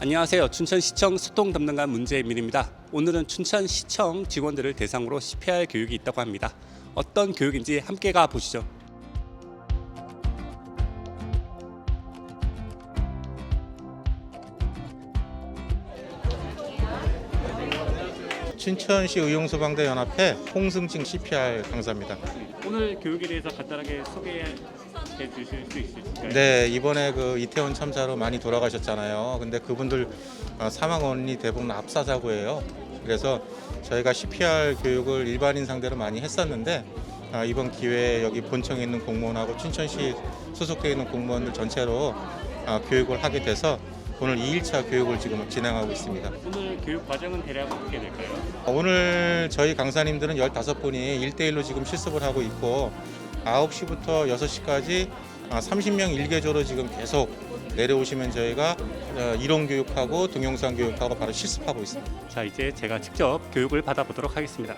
안녕하세요. 춘천시청 소통 담당관 문재민입니다. 오늘은 춘천시청 직원들을 대상으로 CPR 교육이 있다고 합니다. 어떤 교육인지 함께 가 보시죠. 춘천시 의용소방대 연합회 홍승진 CPR 강사입니다. 오늘 교육에 대해서 간단하게 소개해 주실 수 있으실까요? 네, 이번에 그 이태원 참사로 많이 돌아가셨잖아요. 근데 그분들 어, 사망 원인이 대부분 압사 사고예요. 그래서 저희가 CPR 교육을 일반인 상대로 많이 했었는데 아, 이번 기회에 여기 본청에 있는 공무원하고 춘천시 소속되어 있는 공무원들 전체로 아, 교육을 하게 돼서 오늘 2일차 교육을 지금 진행하고 있습니다. 오늘 교육 과정은 대략 어떻게 될까요? 오늘 저희 강사님들은 15분이 1대1로 지금 실습을 하고 있고 9시부터 6시까지 30명 일개조로 지금 계속 내려오시면 저희가 어, 이론 교육하고 동영상 교육하고 바로 실습하고 있습니다. 자, 이제 제가 직접 교육을 받아보도록 하겠습니다.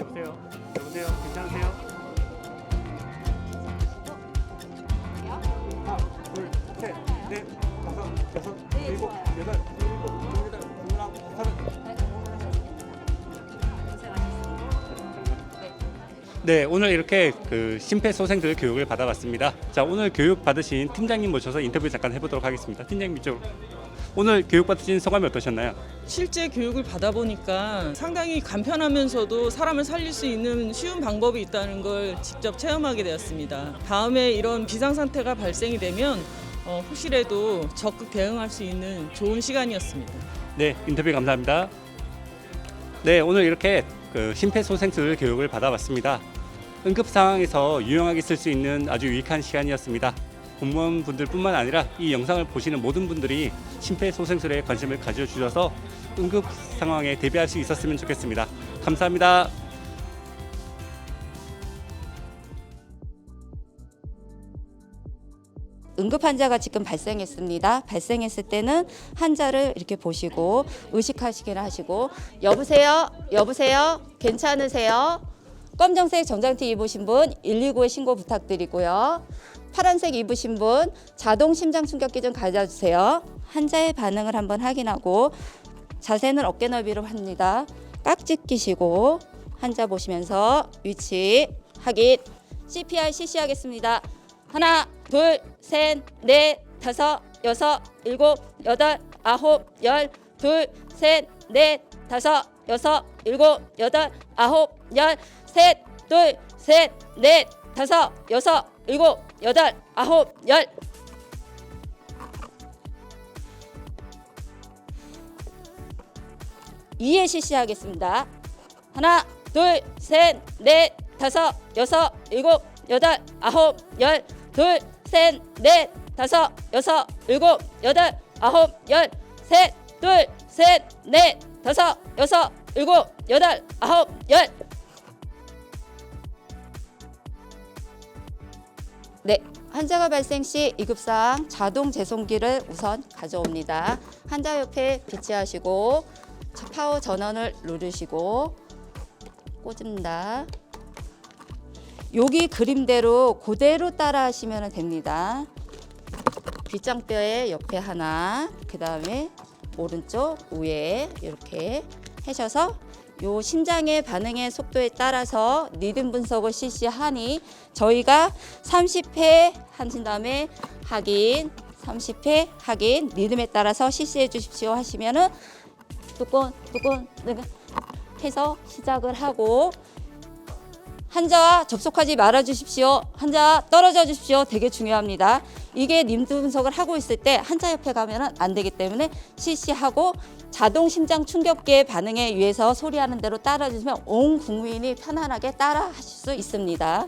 여보세요. 여보세요. 괜찮으세요? 하나, 둘, 셋, 넷, 다섯, 여섯, 일곱, 여덟. 네, 오늘 이렇게 그 심폐소생술 교육을 받아봤습니다. 자, 오늘 교육 받으신 팀장님 모셔서 인터뷰 잠깐 해보도록 하겠습니다. 팀장님 이쪽. 오늘 교육 받으신 소감이 어떠셨나요? 실제 교육을 받아보니까 상당히 간편하면서도 사람을 살릴 수 있는 쉬운 방법이 있다는 걸 직접 체험하게 되었습니다. 다음에 이런 비상상태가 발생이 되면 어, 혹시라도 적극 대응할 수 있는 좋은 시간이었습니다. 네, 인터뷰 감사합니다. 네, 오늘 이렇게 그 심폐소생술 교육을 받아봤습니다. 응급 상황에서 유용하게 쓸 수 있는 아주 유익한 시간이었습니다. 공무원분들뿐만 아니라 이 영상을 보시는 모든 분들이 심폐소생술에 관심을 가져주셔서 응급 상황에 대비할 수 있었으면 좋겠습니다. 감사합니다. 응급 환자가 지금 발생했습니다. 발생했을 때는 환자를 이렇게 보시고 의식하시기를 하시고 여보세요, 여보세요, 괜찮으세요? 검정색 정장티 입으신 분 119에 신고 부탁드리고요. 파란색 입으신 분 자동 심장 충격기 좀 가져주세요. 환자의 반응을 한번 확인하고 자세는 어깨 너비로 합니다. 깍지 끼시고 환자 보시면서 위치 확인. CPR 실시하겠습니다. 하나, 둘, 셋, 넷, 다섯, 여섯, 일곱, 여덟, 아홉, 열, 둘, 셋, 넷, 다섯, 여섯, 일곱, 여덟, 아홉, 열, 셋, 둘, 셋, 넷, 다섯, 여섯, 일곱, 여덟, 아홉, 열. 이에 실시하겠습니다. 하나, 둘, 셋, 넷, 다섯, 여섯, 일곱, 여덟, 아홉, 열, 둘, 셋, 넷, 다섯, 여섯, 일곱, 여덟, 아홉, 열, 셋, 둘, 셋, 넷, 다섯, 여섯, 일곱, 여덟, 아홉, 열. 네, 환자가 발생 시 이급사항 자동 제송기를 우선 가져옵니다. 환자 옆에 비치하시고 파워 전원을 누르시고 꽂습니다. 여기 그림대로 그대로 따라 하시면 됩니다. 빗장뼈의 옆에 하나, 그 다음에 오른쪽 위에 이렇게 하셔서 요 심장의 반응의 속도에 따라서 리듬 분석을 실시하니 저희가 30회 하신 다음에 확인, 30회 확인, 리듬에 따라서 실시해 주십시오 하시면은 뚜껑 뚜껑 해서 시작을 하고 환자와 접촉하지 말아 주십시오. 환자 떨어져 주십시오. 되게 중요합니다. 이게 님도 분석을 하고 있을 때 환자 옆에 가면은 안 되기 때문에 실시하고 자동 심장 충격기의 반응에 의해서 소리하는 대로 따라 주시면 온 국민이 편안하게 따라 하실 수 있습니다.